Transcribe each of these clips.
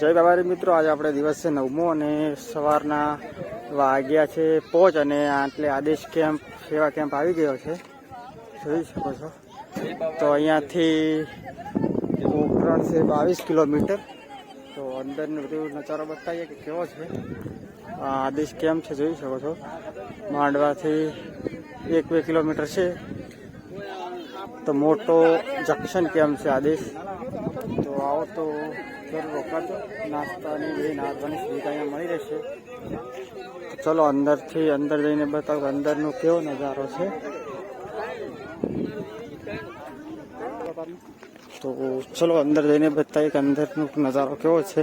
જય બાબારી મિત્રો, આજે આપણે દિવસ છે નવમો અને સવારના વાગ્યા છે પોચ અને આટલે આદેશ કેમ્પ, સેવા કેમ્પ આવી ગયો છે. જોઈ શકો છો. તો અહીંયાથી પોખરણ છે બાવીસ કિલોમીટર. તો અંદરનો બધું નજારો બતાવીએ કે કેવો છે. આદેશ કેમ્પ છે, જોઈ શકો છો. માંડવાથી એક બે કિલોમીટર છે. તો મોટો જંક્શન કેમ્પ છે આદેશ. તો આવો તો જરૂર રોકાજો, નાસ્તાની બે નાસ્તાની સુવિધા અહીંયા મળી રહેશે. ચલો, અંદરથી અંદર જઈને બતાવો અંદરનો કેવો નજારો છે. તો ચલો, અંદર જઈને બતાવીએ કે અંદરનો નજારો કેવો છે.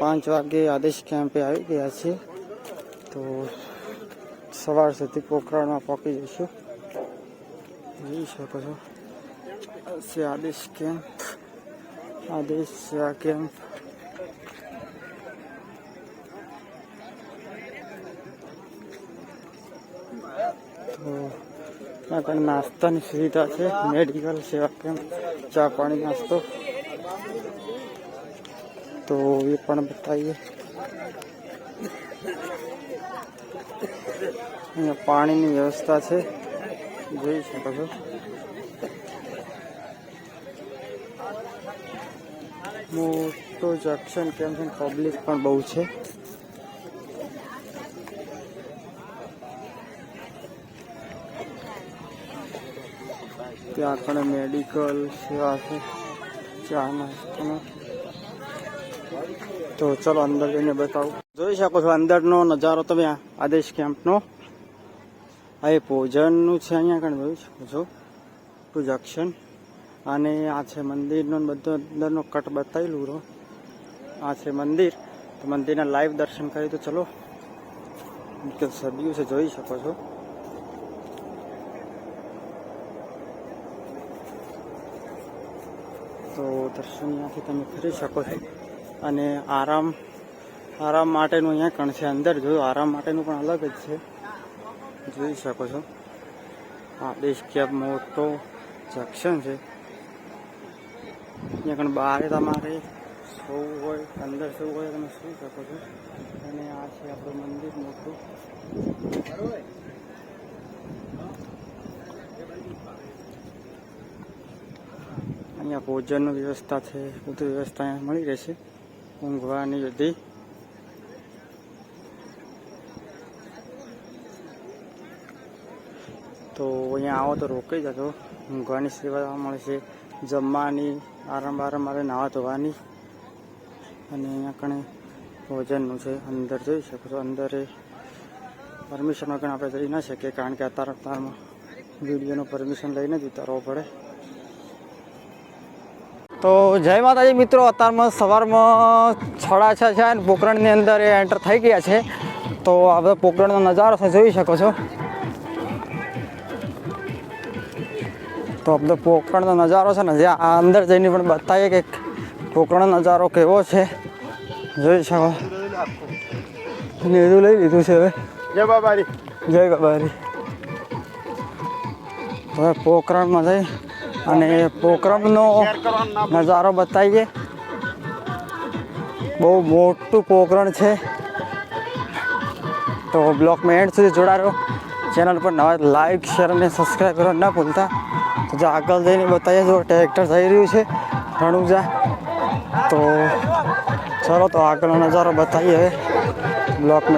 પાંચ વાગે આદેશ કેમ્પે આવી ગયા છે તો સવાર સુધી પોખરણમાં પહોંચી જઈશું. જોઈ શકો છો છે આદેશ કેમ્પ આદેશ સેવા કેમ્પ તો કણ નાસ્તાની સુવિધા છે મેડિકલ સેવા કેમ્પ ચા પાણી નાસ્તો તો એ પણ બતાવીએ અહીંયા પાણીની વ્યવસ્થા છે જોઈ શકો છો. મોટો જંકશન કેમ છે પબ્લિક પણ બહુ છે. ત્યાં પણ મેડિકલ સેવા છે. ચા નાસ્તાનો તો ચલો અંદર જઈને બતાવું. જોઈ શકો છો અંદરનો નજારો તમે આદેશ કેમ્પનો આ એ ભોજનનું છે અહીંયા આગળ શકો છો? ટુ જંક્શન અને આ છે મંદિરનો બધો અંદરનો કટ બતાવેલું રહો આ છે મંદિર. તો મંદિરના લાઈવ દર્શન કરી, તો ચલો. સબ્યું છે, જોઈ શકો છો. તો દર્શન અહીંયાથી તમે કરી શકો છો. અને આરામ આરામ માટેનું અહીંયા કણ છે અંદર જોયું આરામ માટેનું પણ અલગ જ છે. જોઈ શકો છો. આ કેબ મોટો જંક્શન છે. અહીંયા કણ બહાર તમારે સૌ હોય, અંદર સૌ હોય, તમે સુઈ શકો છો. અને આ છે આપણું મંદિર મોટું. અહીંયા ભોજનની વ્યવસ્થા છે, બધું વ્યવસ્થા અહીંયા મળી રહેશે. ઊંઘવાની બધી તો અહીંયા આવો તો રોકાઈ જજો. ઊંઘવાની સેવા મળશે જમવાની આરામ બારામ આવે નાવા ધોવાની. અને અહીંયા કણે ભોજનનું છે. અંદર જોઈ શકો છો, અંદર પરમિશન વગર આપણે જઈ ન શકીએ, કારણ કે અત્યારે અત્યારમાં વિડીયોનું પરમિશન લઈને જ ઉતારવો પડે. તો જય માતાજી મિત્રો, અત્યારમાં સવારમાં છડા છ અને પોખરણની અંદર એ એન્ટર થઈ ગયા છે. તો આ બધા પોકરણનો નજારો જોઈ શકો છો. તો આપણે બધો પોખરણનો નજારો છે ને જ્યાં આ અંદર જઈને પણ બતાવીએ કે પોખરણનો નજારો કેવો છે. જોઈ શકો. લીધું લઈ લીધું છે હવે. જય બાબારી. જય બાબારી. હવે પોખરણમાં જઈ અને પોકરણનો નજારો બતાવીએ. બહુ મોટું પોખરણ છે. તો બ્લોગમાં એન્ડ સુધી જોડાયો ચેનલ પર નવા લાઈક શેર અને સબસ્ક્રાઈબ કરવા ના ભૂલતા. તો જો આગળ જઈને બતાવીએ જો ટ્રેક્ટર થઈ રહ્યું છે રણુજા તો ચલો તો આગળનો નજારો બતાવીએ હવે.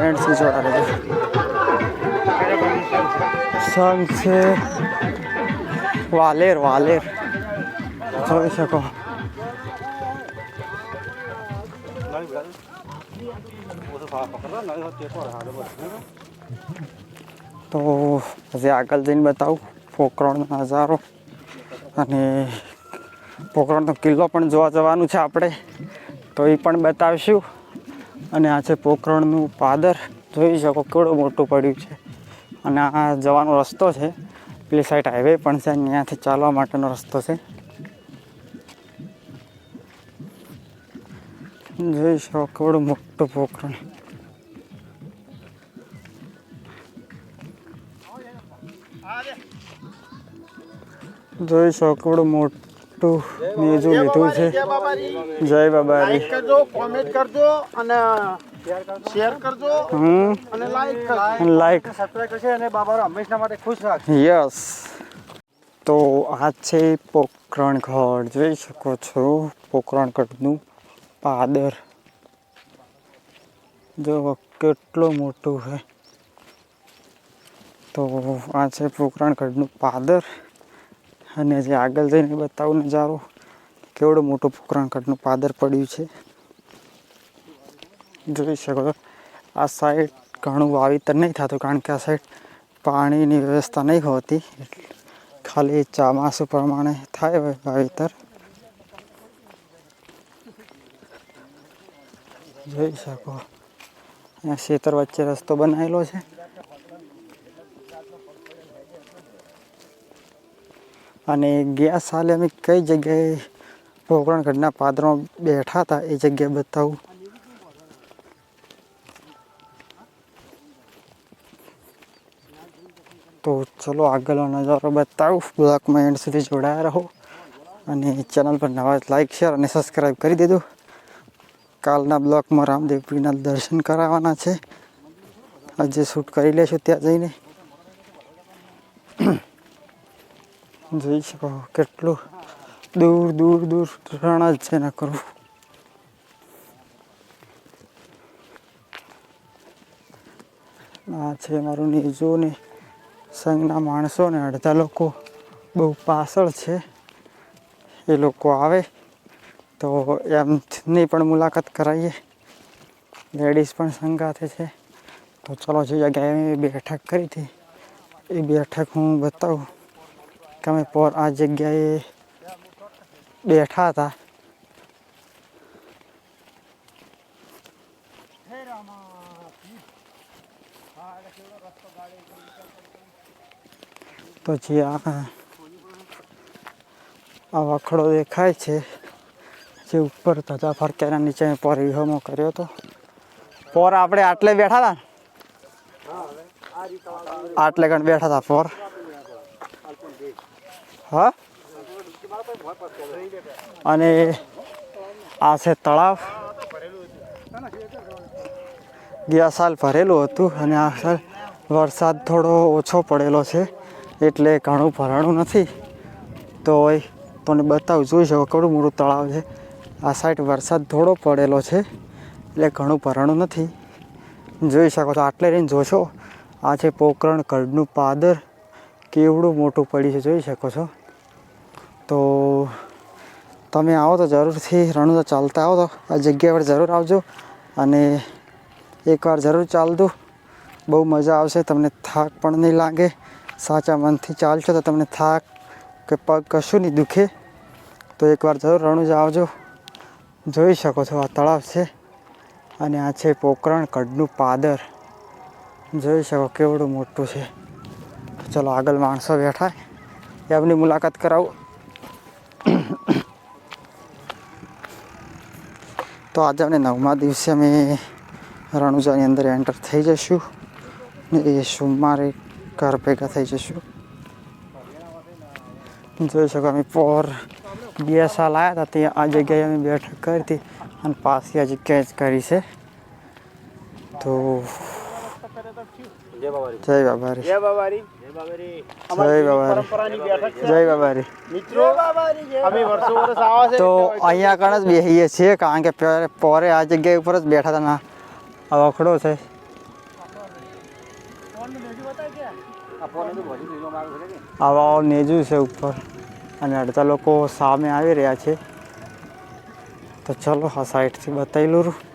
એન્ડ સુધી જોડા રહેજો. સંઘ છે. વાલેર વાલેર. જોઈ શકો. તો હજી આગળ જઈને બતાવું પોખરણનો નજારો. અને પોખરણનો કિલ્લો પણ જોવા જવાનું છે આપણે, તો એ પણ બતાવીશું. અને આ છે પોખરણનું પાદર. જોઈ શકો કેવડું મોટું પડ્યું છે. અને આ જવાનો રસ્તો છે. પેલી સાઈડ હાઈવે પણ છે ત્યાંથી ચાલવા માટેનો રસ્તો છે. જોઈ શકો કેવડું મોટું પોખરણ જોઈ શકો મોટું મેજું લીધું છે. જય બાબારી. લાઈક કરજો કોમેન્ટ કરજો અને શેર કરજો હમ. અને લાઈક લાઈક સબસ્ક્રાઇબ કરશે અને બાબારો હંમેશા માટે ખુશ રાખશે યસ તો આ છે પોકરણગઢ જોઈ શકો છો પોકરણગઢનું પાદર. જો કેટલું મોટું છે. તો આ છે પોકરણગઢનું પાદર. અને જે આગળ જઈને બતાવું નજારો, કેવડો મોટું પોકરણગઢનું પાદર પડ્યું છે. જોઈ શકો આ સાઈડ ઘણું વાવેતર નહીં થતું, કારણ કે આ સાઈડ પાણીની વ્યવસ્થા નહીં હોતી. ખાલી ચોમાસું પ્રમાણે થાય હોય વાવેતર. જોઈ શકો અહીંયા ખેતર વચ્ચે રસ્તો બનાવેલો છે. અને ગયા સાલે અમે કઈ જગ્યાએ પોકરણગઢના પાદરો બેઠા હતા એ જગ્યાએ બતાવું. તો ચલો આગળનો નજારો બતાવું. બ્લોકમાં એન્ડ સુધી જોડાયા રહો. અને ચેનલ પર નવા લાઈક, શેર અને સબસ્ક્રાઈબ કરી દેજો. કાલના બ્લોકમાં રામદેવપીના દર્શન કરાવવાના છે. આજે શૂટ કરી લેશું ત્યાં જઈને. જોઈ શકો કેટલું દૂર દૂર દૂર રણ જ છે ના કરવું. આ છે મારું નીજુ ને સંઘના માણસો ને અડધા લોકો. બહુ પાછળ છે. એ લોકો આવે તો એમની પણ મુલાકાત કરાવીએ. લેડીઝ પણ સંગાથે છે. તો ચલો જે જગ્યાએ બેઠક કરી હતી. એ બેઠક હું બતાવું. કે અમે પર આ જગ્યાએ બેઠા હતા. પછી આ આ વખડો દેખાય છે, જે ઉપર ધજા ફરક્યાના નીચે પર વિહમો કર્યો હતો. પોર આપણે આટલે બેઠા હતા આટલે ગણ બેઠા હતા પોર. હા? અને આ છે તળાવ. ગયા સાલ ભરેલું હતું અને આ સાલ વરસાદ થોડો ઓછો પડેલો છે, એટલે ઘણું ભરાણું નથી. તો એ તમને બતાવું, જોઈ શકો કડું મોટું તળાવ છે. આ સાઈડ વરસાદ થોડો પડેલો છે, એટલે ઘણું ભરાણું નથી. જોઈ શકો છો, આટલે રહીને જોશો. આ છે પોકરણ કડનું પાદર. કેવડું મોટું પડ્યું છે જોઈ શકો છો. તો તમે આવો તો જરૂરથી રણુજા ચાલતા આવો તો. આ જગ્યા પર જરૂર આવજો અને એકવાર જરૂર ચાલજો. બહુ મજા આવશે, તમને થાક પણ નહીં લાગે. સાચા મનથી ચાલશો તો તમને થાક કે પગ કશું નહીં દુખે. તો એકવાર જરૂર રણુજા આવજો. જોઈ શકો છો, આ તળાવ છે અને આ છે પોકરણ કડનું પાદર. જોઈ શકો કેવડું મોટું છે. ચલો આગળ માણસો બેઠા એમની મુલાકાત કરાવું. તો આજે અમે નવમા દિવસે અમે રણુજાની અંદર એન્ટર થઈ જઈશું. ને એ સોમવારે ઘર ભેગા થઈ જઈશું. જોઈ શકો અમે પોર બે સાલ આવ્યા હતા ત્યાં આ જગ્યાએ અમે બેઠક કરી હતી અને પાછી આ જગ્યાએ જ કરી છે. તો જય બાબારી. જય બાબારી. જય બાબારી. જય બાબારી. જય બાબારી. છે. મિત્રો અમે વર્ષો વર્ષ આવા છે. તો અહીંયા કણ જ બેસીએ છીએ કારણ કે પોરે આ જગ્યા ઉપર જ બેઠા હતા ના આ વખડો છે. આવા નેજું છે ઉપર. અને અડધા લોકો સામે આવી રહ્યા છે. તો ચલો આ સાઈડથી બતાવી લઉં.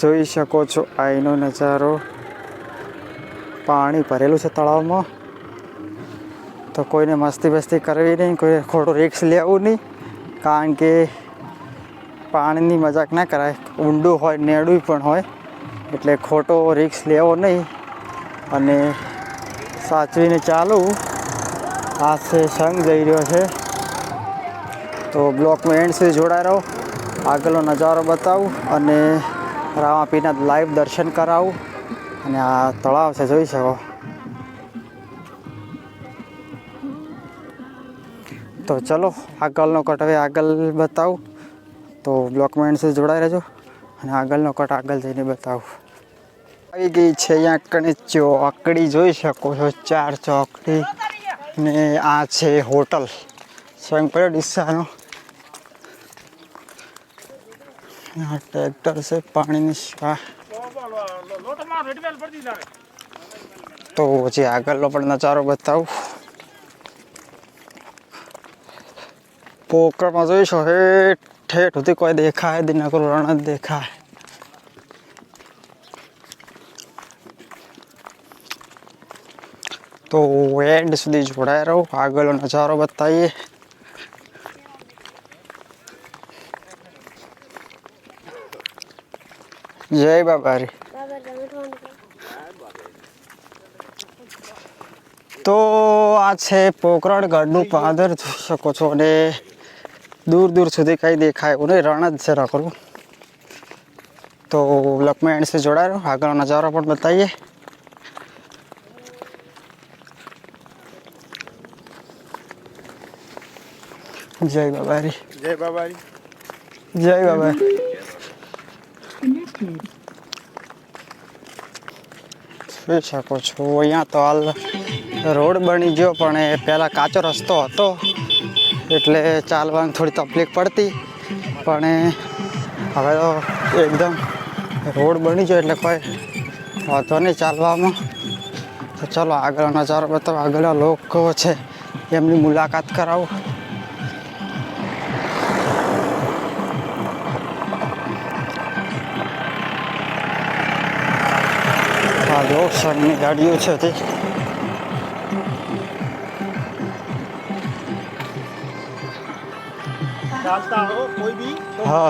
જોઈ શકો છો અહીંનો નજારો. પાણી ભરેલું છે તળાવમાં. તો કોઈને મસ્તી બસ્તી કરવી નહીં કોઈ ખોટું રિક્સ લેવું નહીં. કારણ કે પાણીની મજાક ના કરાય. ઊંડું હોય, નેડું પણ હોય. એટલે ખોટો રિક્સ લેવો નહીં. અને સાચવીને ચાલવું. આ છે સંઘ જઈ રહ્યો છે. તો બ્લોકમાં એન્ડ સુધી જોડાઈ રહો. આગળનો નજારો બતાવું અને રામાપીના લાઈવ દર્શન કરાવું અને આ તળાવ છે, જોઈ શકો. તો ચલો, આગળનો કટ હવે આગળ બતાવું. તો બ્લોકમાં એન્ડ જોડાઈ રહેજો. અને આગળનો કટ આગળ જઈને બતાવું. આવી ગઈ છે અહીંયા કણે ચોકડી જોઈ શકો છો, ચાર ચોકડી ને આ છે હોટલ. સ્વયંપર પડ્યો આ ટ્રેક્ટર છે, પાણીની શાહ. તો પછી આગળનો પણ નજારો બતાવું. પોકરમાં જોઈશો હે ઠેઠ સુધી કોઈ દેખાય નહીં રણ જ દેખાય. તો એન્ડ સુધી જોડાય રહો, આગળનો નજારો બતાવીએ. જય બાબારી. તો આ છે પોકરણ ગઢનું પાદર જોઈ શકો છો. અને દૂર દૂર સુધી કંઈ દેખાય એવું નહીં. રણ જ છે રખડું તો લક્ષ્મી એન્ડ જોડાયો આગળનો નજારો પણ બતાવીએ. જય બાબારી. જય બાબારી. જય બાબા જોઈ શકો છો અહીંયા તો હાલ રોડ બની ગયો, પણ એ પહેલાં કાચો રસ્તો હતો, એટલે ચાલવાની થોડી તકલીફ પડતી. પણ હવે તો એકદમ રોડ બની ગયો, એટલે કોઈ વાંધો નહીં ચાલવામાં. તો ચલો આગળ નજારો બતાવો. આગળ લોકો છે, એમની મુલાકાત કરાવું. સરની ગાડીઓ છે તે. હો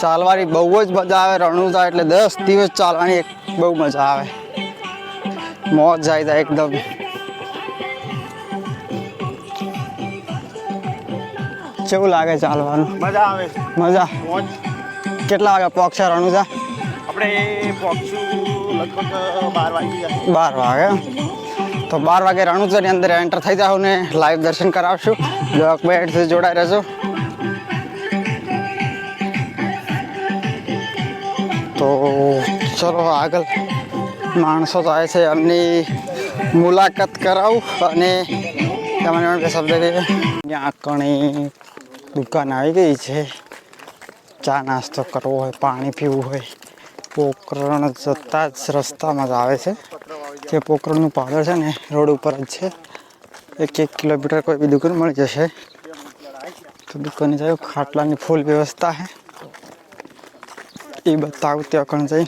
ચાલવાની બહુ જ મજા આવે રણુજા એટલે દસ દિવસ ચાલવાની એક બહુ મજા આવે. મોજ જાય તા એકદમ. કેવું લાગે ચાલવાનું? મજા આવે. મજા. કેટલા વાગે પહોંચશે રણુજા? આપણે પહોંચશું બાર વાગી. તો બાર વાગે રણુજરની અંદર એન્ટર થઈ જાવ ને લાઈવ દર્શન કરાવશું. બ્લોક બેટથી જોડાઈ રહેજો. તો ચલો આગળ માણસો જાય છે એમની મુલાકાત કરાવું અને તમને બે શબ્દ કહીએ ત્યાં કણી દુકાન આવી ગઈ છે. ચા નાસ્તો કરવો હોય, પાણી પીવું હોય. પોકરણ જતા જ રસ્તામાં જ આવે છે. જે પોકરણનું પાદર છે ને, રોડ ઉપર જ છે. એક એક કિલોમીટર કોઈ બી દુકાન મળી જશે. તો દુકાને જાય, ખાટલાની ફૂલ વ્યવસ્થા છે એ બતાવું ત્યાં કણ જઈ.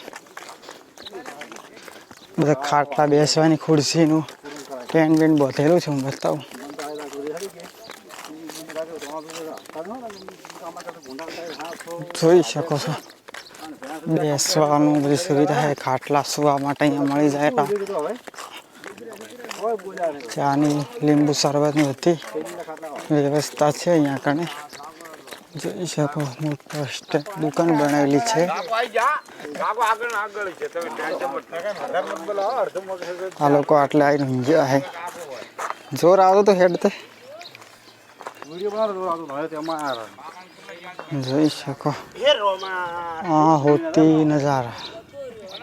બધા ખાટલા બેસવાની, ખુરશીનું, પેન બેન બધેલું છે, હું બતાવું. જોઈ શકો છો. બેસવાનું બધી સુવિધા છે. ખાટલા સુવા માટે અહીંયા મળી જાય ચાની લીંબુ શરબતની બધી વ્યવસ્થા છે અહીંયા કણે. જોઈ શકો મોટો દુકાન બનાવેલી છે. આ લોકો આટલે આવીને ઊંઘ્યા છે. જોર આવતો તો હેડ તે. જોઈ શકો. આ હોતી નજારા.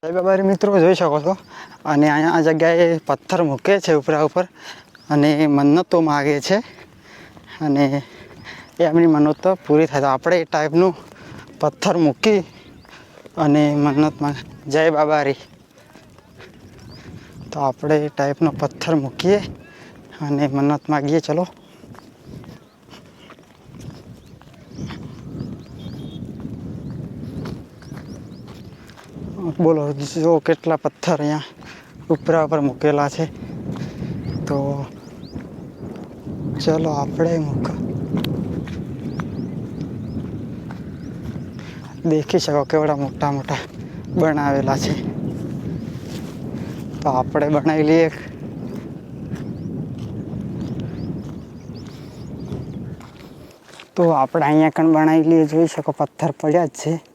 જય બાબારી મિત્રો જોઈ શકો છો. અને અહીંયા આ જગ્યાએ પથ્થર મૂકે છે ઉપરા ઉપર. અને મન્નતો માગે છે. અને એમની મન્નતો પૂરી થાય. તો આપણે એ ટાઈપનું પથ્થર મૂકી અને મન્નત માંગે જય બાબારી. તો આપણે એ ટાઈપનો પથ્થર મૂકીએ અને મન્નત માગીએ. ચલો. બોલો, જો કેટલા પથ્થર અહીંયા ઉપરા ઉપર મૂકેલા છે, તો ચલો આપણે મૂક દેખી શકો કેવડા મોટા મોટા બનાવેલા છે. તો આપણે બનાવી લઈએ તો આપણે અહીંયા પણ બનાવી લઈએ, જોઈ શકો પથ્થર પડ્યા જ છે.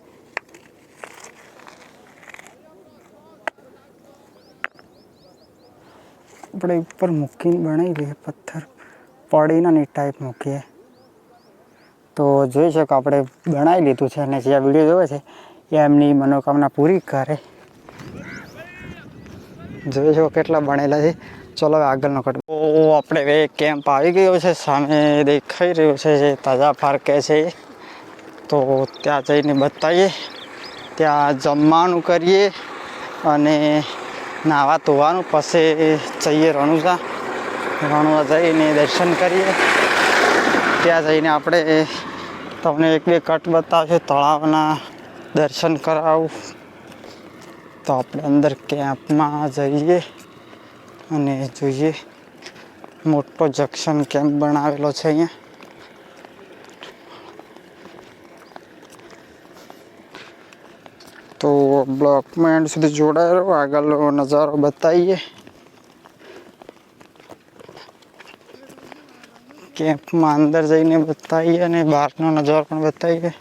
આપણે ઉપર મૂકીને બનાવી લઈએ પથ્થર પડીને ને ટાઈપ મૂકીએ. તો જોઈ શકો આપણે બનાવી લીધું છે અને જે વીડિયો જોવે છે, એ એમની મનોકામના પૂરી કરે. જોઈ શકો કેટલા બનેલા છે. ચલો આગળનો કટ. ઓ આપણે હવે કેમ્પ આવી ગયો છે, સામે દેખાઈ રહ્યો છે જે તાજા પાર્કે છે. તો ત્યાં જઈને બતાવીએ. ત્યાં જમવાનું કરીએ અને નાવા ધોવાનું, પછી જઈએ રણુજા. રણુજા જઈને દર્શન કરીએ. ત્યાં જઈને આપણે તમને એક બે કટ બતાવશે તળાવના દર્શન કરાવું. તો આપણે અંદર કેમ્પમાં જઈએ અને જોઈએ. મોટો જંક્શન કેમ્પ બનાવેલો છે અહીંયા. તો બ્લોકમાં એન્ડ સુધી જોડાયેલો. આગળનો નજારો બતાવીએ. કેમ્પમાં અંદર જઈને બતાવીએ અને બહારનો નજારો પણ બતાવીએ.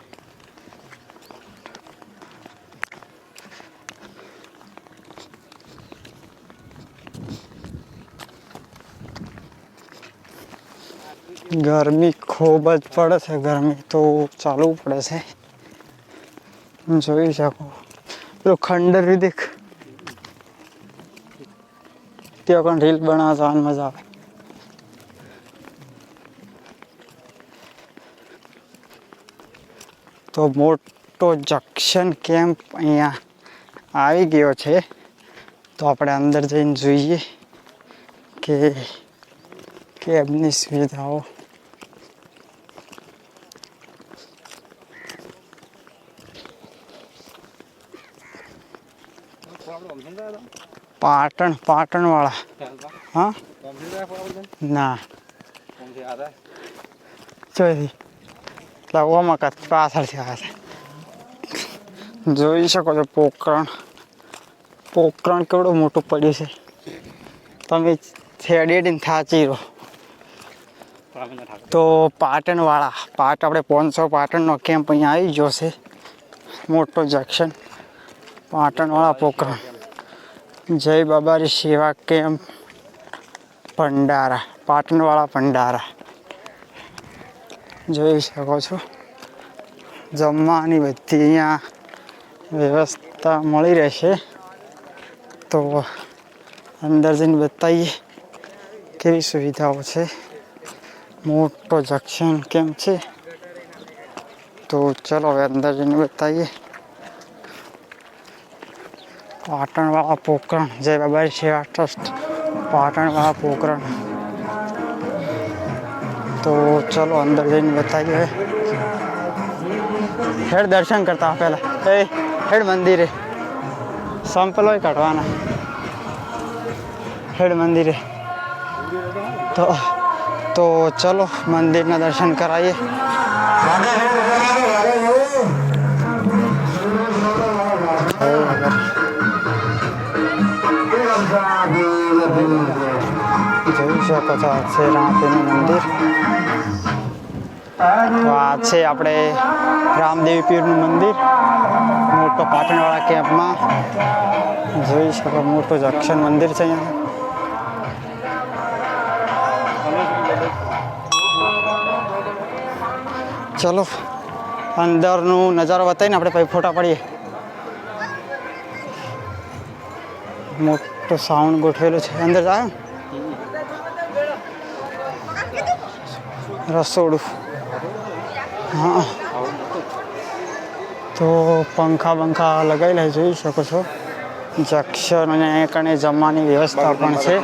ગરમી ખૂબ જ પડે છે. ગરમી તો ચાલવું પડે છે. જોઈ શકો. પેલું ખંડર દેખ. ત્યાં પણ રીલ બનાવવા જવાની મજા આવે. તો મોટો જંક્શન કેમ્પ અહીંયા આવી ગયો છે. તો આપણે અંદર જઈને જોઈએ કે કેબની સુવિધાઓ પાટણ પાટણ વાળા હા? ના. જોઈ. એટલે ઓમાં કાંઈક પાછળથી આવે જોઈ શકો છો પોકરણ. પોકરણ કેવડું મોટું પડ્યું છે. તમે છેડેડીને થાચી રહો. તો પાટણવાળા, પાટ આપણે પાંચસો પાટણનો કેમ્પ અહીંયા આવી ગયો છે. મોટો જંક્શન. પાટણવાળા પોકરણ. જય બાબારી સેવા કેમ્પ ભંડારા, પાટણવાળા ભંડારા. જોઈ શકો છો. જમવાની બધી અહીંયા વ્યવસ્થા મળી રહેશે. તો અંદર જઈને બતાવીએ કેવી સુવિધાઓ છે. મોટો જંક્શન કેમ છે? તો ચલો હવે અંદર જઈને બતાવીએ. પાટણવાળા પોકરણ. જય બાબા સેવા ટ્રસ્ટ. પાટણવાળા પોકરણ. તો ચલો અંદર જઈને બતાવીએ. હેડ દર્શન કરતા પહેલા. એ, હેડ મંદિરે. સંપલો કાઢવાના. હેડ મંદિરે. તો તો ચલો મંદિરના દર્શન કરાવીએ. છો મંદિર. તો આ છે આપણે રામદેવી પીરનું મંદિર. મોટો પાટણવાળા કેમ્પમાં. જોઈ શકો મોટું જંક્શન મંદિર છે અહીંયા. ચલો, અંદરનું નજારો બતાવીને આપણે પછી ફોટા પડીએ. મોટો સાઉન્ડ ગોઠવેલો છે. અંદર જાય રસોડું. હા. તો પંખા બંખા લગાવેલા જોઈ શકો છો. જંક્શન અને કણે જમવાની વ્યવસ્થા પણ છે.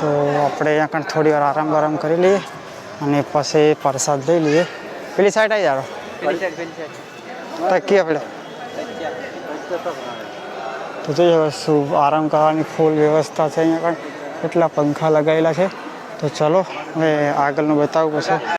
તો આપણે અહીંયા કણ થોડી વાર આરામ આરામ કરી લઈએ અને પછી પ્રસાદ લઈ લઈએ. પેલી સાઈડ આવી જાઓ. તકીએ આપણે તો જોઈએ શું આરામ કરવાની ફૂલ વ્યવસ્થા છે અહીંયા કણ કેટલા પંખા લગાવેલા છે. તો ચલો હવે આગળનું બતાવું પછી.